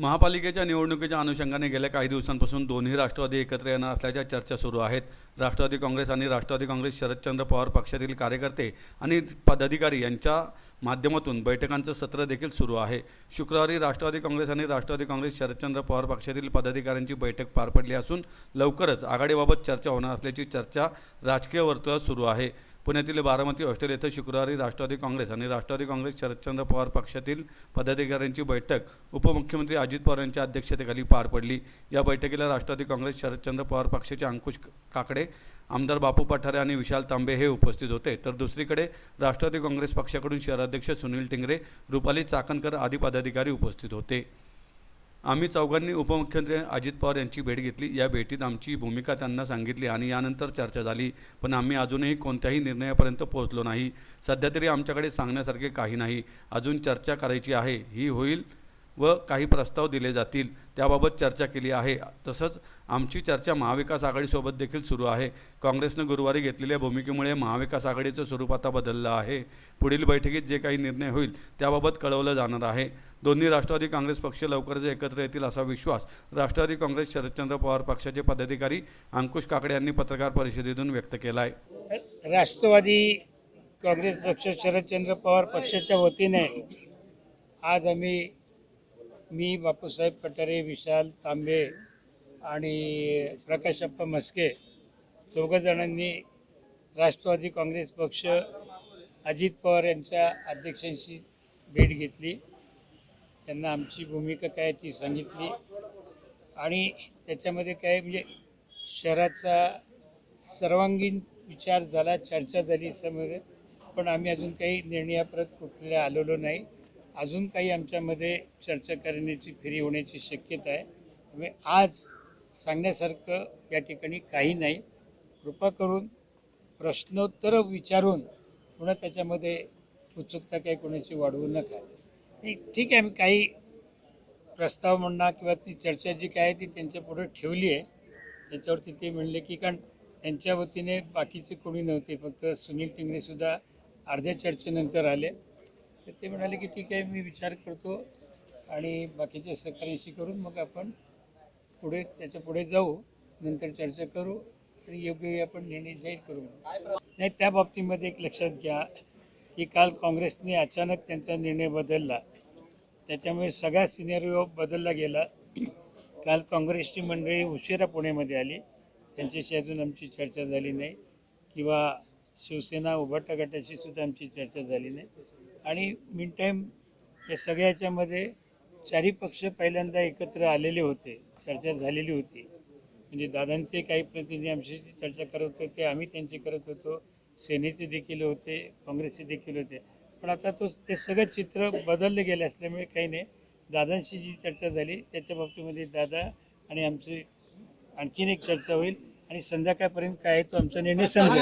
महापालिकेच्या निवडणुकीच्या अनुषंगाने गेल्या काही दिवसांपासून दोन्ही राष्ट्रवादी एकत्र येणार असल्याच्या चर्चा सुरू आहेत. राष्ट्रवादी काँग्रेस आणि राष्ट्रवादी काँग्रेस शरदचंद्र पवार पक्षातील कार्यकर्ते आणि पदाधिकारी यांच्या माध्यमातून बैठकांचं सत्र देखील सुरू आहे. शुक्रवारी राष्ट्रवादी काँग्रेस आणि राष्ट्रवादी काँग्रेस शरदचंद्र पवार पक्षातील पदाधिकाऱ्यांची बैठक पार पडली असून लवकरच आघाडीबाबत चर्चा होणार असल्याची चर्चा राजकीय वर्तुळात सुरू आहे. पुण्यातील बारामती हॉस्टेल येथे शुक्रवारी राष्ट्रवादी काँग्रेस आणि राष्ट्रवादी काँग्रेस शरदचंद्र पवार पक्षातील पदाधिकाऱ्यांची बैठक उपमुख्यमंत्री अजित पवार यांच्या अध्यक्षतेखाली पार पडली. या बैठकीला राष्ट्रवादी काँग्रेस शरदचंद्र पवार पक्षाचे अंकुश काकडे आमदार बापू पठारे आणि विशाल तांबे हे उपस्थित होते. तर दुसरीकडे राष्ट्रवादी काँग्रेस पक्षाकडून शहराध्यक्ष सुनील टिंगरे रुपाली चाकणकर आदी पदाधिकारी उपस्थित होते. आम्ही चौघांनी उपमुख्यमंत्री अजित पवार यांची भेट घेतली. या भेटीत आमची भूमिका त्यांना सांगितली आणि यानंतर चर्चा झाली. पण आम्ही अजूनही कोणत्याही निर्णयापर्यंत पोहोचलो नाही. सध्या तरी आमच्याकडे सांगण्यासारखे काही नाही. अजून चर्चा करायची आहे. ही होईल. व काही प्रस्ताव दिले जातील त्याबाबत चर्चा केली आहे. तसंच आमची चर्चा महाविकास आघाडीसोबत देखील सुरू आहे. काँग्रेसनं गुरुवारी घेतलेल्या भूमिकेमुळे महाविकास आघाडीचं स्वरूप आता बदललं आहे. पुढील बैठकीत जे काही निर्णय होईल त्याबाबत कळवलं जाणार आहे. दोन्ही राष्ट्रवादी काँग्रेस पक्ष लवकरच एकत्र येतील असा विश्वास राष्ट्रवादी काँग्रेस शरदचंद्र पवार पक्षाचे पदाधिकारी अंकुश काकडे यांनी पत्रकार परिषदेतून व्यक्त केला आहे राष्ट्रवादी काँग्रेस पक्ष शरदचंद्र पवार पक्षाच्या वतीने आज आम्ही मी बापूसाहेब पठारे विशाल तांबे आणि प्रकाशप्पा म्हस्के चौघं जणांनी राष्ट्रवादी काँग्रेस पक्ष अजित पवार यांच्या अध्यक्षांशी भेट घेतली. त्यांना आमची भूमिका काय ती सांगितली. आणि त्याच्यामध्ये काय म्हणजे शहराचा सर्वांगीण विचार झाला चर्चा झाली समोर. पण आम्ही अजून काही निर्णयाप्रत कुठल्या आलेलो नाही. अजून काही आमच्यामध्ये चर्चा करण्याची फेरी होण्याची शक्यता आहे. त्यामुळे आज सांगण्यासारखं या ठिकाणी काही नाही. कृपा करून प्रश्नोत्तर विचारून पुन्हा त्याच्यामध्ये उत्सुकता काही कोणाची वाढवू नका. ठीक आहे मी काही प्रस्ताव म्हणणं किंवा ती चर्चा जी काय आहे ती त्यांच्या पुढे ठेवली आहे. त्याच्यावरती ते म्हणले की कारण त्यांच्या वतीने बाकीचे कोणी नव्हते फक्त सुनील टिंगरेसुद्धा अर्ध्या चर्चेनंतर आले. तर ते म्हणाले की ठीक आहे मी विचार करतो आणि बाकीच्या सहकार्याशी करून मग आपण पुढे त्याच्या पुढे जाऊ नंतर चर्चा करू आणि योग्य वेळी आपण निर्णय जाहीर करू. नाही त्या बाबतीमध्ये एक लक्षात घ्या की काल काँग्रेसने अचानक त्यांचा निर्णय बदलला. त्याच्यामुळे सगळा सिनेरिओ बदलला गेला. काल काँग्रेसची मंडळी उशिरा पुण्यामध्ये आली. त्यांच्याशी अजून आमची चर्चा झाली नाही किंवा शिवसेना उभाटा गटाशी सुद्धा आमची चर्चा झाली नाही. आणि मिन टाईम या सगळ्याच्यामध्ये चारी पक्ष पहिल्यांदा एकत्र आलेले होते चर्चा झालेली होती. म्हणजे दादांचे काही प्रतिनिधी आमच्याशी चर्चा करत होते आम्ही त्यांची करत होतो सेनेचे देखील होते काँग्रेसचे देखील होते. पण आता तो ते सगळं चित्र बदललं गेलं असल्यामुळे काही नाही. दादांशी जी चर्चा झाली त्याच्या बाबतीमध्ये दादा आणि आमची आणखीन एक चर्चा होईल. आणि संध्याकाळपर्यंत काय आहे तो आमचा निर्णय समजेल